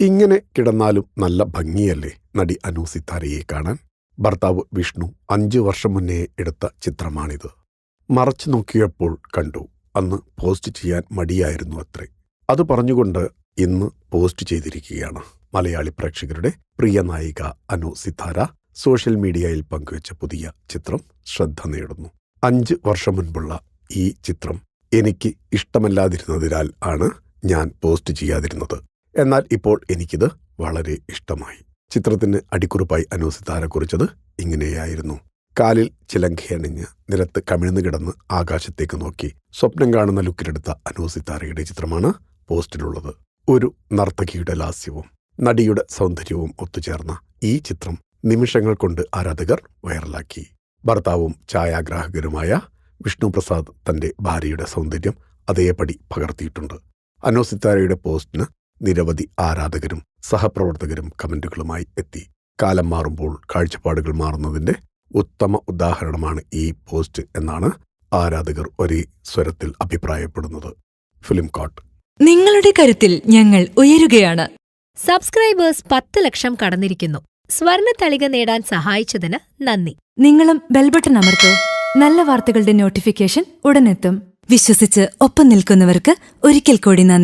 ഇങ്ങനെ കിടന്നാലും നല്ല ഭംഗിയല്ലേ നടി അനു സിത്താരയെ കാണാൻ? ഭർത്താവ് വിഷ്ണു അഞ്ചു വർഷം മുന്നേ എടുത്ത ചിത്രമാണിത്. മറച്ചു നോക്കിയപ്പോൾ കണ്ടു. അന്ന് പോസ്റ്റ് ചെയ്യാൻ മടിയായിരുന്നു അത്രേ. അത് പറഞ്ഞുകൊണ്ട് ഇന്ന് പോസ്റ്റ് ചെയ്തിരിക്കുകയാണ് മലയാളി പ്രേക്ഷകരുടെ പ്രിയ നായിക അനു സിത്താര. സോഷ്യൽ മീഡിയയിൽ പങ്കുവച്ച പുതിയ ചിത്രം ശ്രദ്ധ നേടുന്നു. അഞ്ച് വർഷം മുൻപുള്ള ഈ ചിത്രം എനിക്ക് ഇഷ്ടമല്ലാതിരുന്നതിനാൽ ആണ് ഞാൻ പോസ്റ്റ് ചെയ്യാതിരുന്നത്. എന്നാൽ ഇപ്പോൾ എനിക്കിത് വളരെ ഇഷ്ടമായി. ചിത്രത്തിന് അടിക്കുറിപ്പായി അനു സിത്താര കുറിച്ചത് ഇങ്ങനെയായിരുന്നു. കാലിൽ ചിലങ്കയണിഞ്ഞ് നിലത്ത് കമിഴ്ന്നു കിടന്ന് ആകാശത്തേക്ക് നോക്കി. സ്വപ്നം കാണുന്ന ലുക്കിലെടുത്ത അനു സിത്താരയുടെ ചിത്രമാണ് പോസ്റ്റിലുള്ളത്. ഒരു നർത്തകിയുടെ ലാസ്യവും നടിയുടെ സൗന്ദര്യവും ഒത്തുചേർന്ന ഈ ചിത്രം നിമിഷങ്ങൾ കൊണ്ട് ആരാധകർ വൈറലാക്കി. ഭർത്താവും ഛായാഗ്രാഹകരുമായ വിഷ്ണുപ്രസാദ് തന്റെ ഭാര്യയുടെ സൗന്ദര്യം അതേപടി പകർത്തിയിട്ടുണ്ട്. അനോസിത്താരയുടെ പോസ്റ്റിന് നിരവധി ആരാധകരും സഹപ്രവർത്തകരും കമന്റുകളുമായി എത്തി. കാലം മാറുമ്പോൾ കാഴ്ചപ്പാടുകൾ മാറുന്നതിന്റെ ഉത്തമ ഉദാഹരണമാണ് ഈ പോസ്റ്റ് എന്നാണ് ആരാധകർ ഒരേ സ്വരത്തിൽ അഭിപ്രായപ്പെടുന്നത്. ഫിലിം കോട്ട് നിങ്ങളുടെ കരുത്തിൽ ഞങ്ങൾ ഉയരുകയാണ്. സബ്സ്ക്രൈബേഴ്സ് പത്ത് ലക്ഷം കടന്നിരിക്കുന്നു. സ്വർണ തളിക നേടാൻ സഹായിച്ചതിന് നന്ദി. നിങ്ങളും ബെൽബട്ടൺ അമർത്തോ. നല്ല വാർത്തകളുടെ നോട്ടിഫിക്കേഷൻ ഉടനെത്തും. വിശ്വസിച്ച് ഒപ്പം നിൽക്കുന്നവർക്ക് ഒരിക്കൽ കൂടി നന്ദി.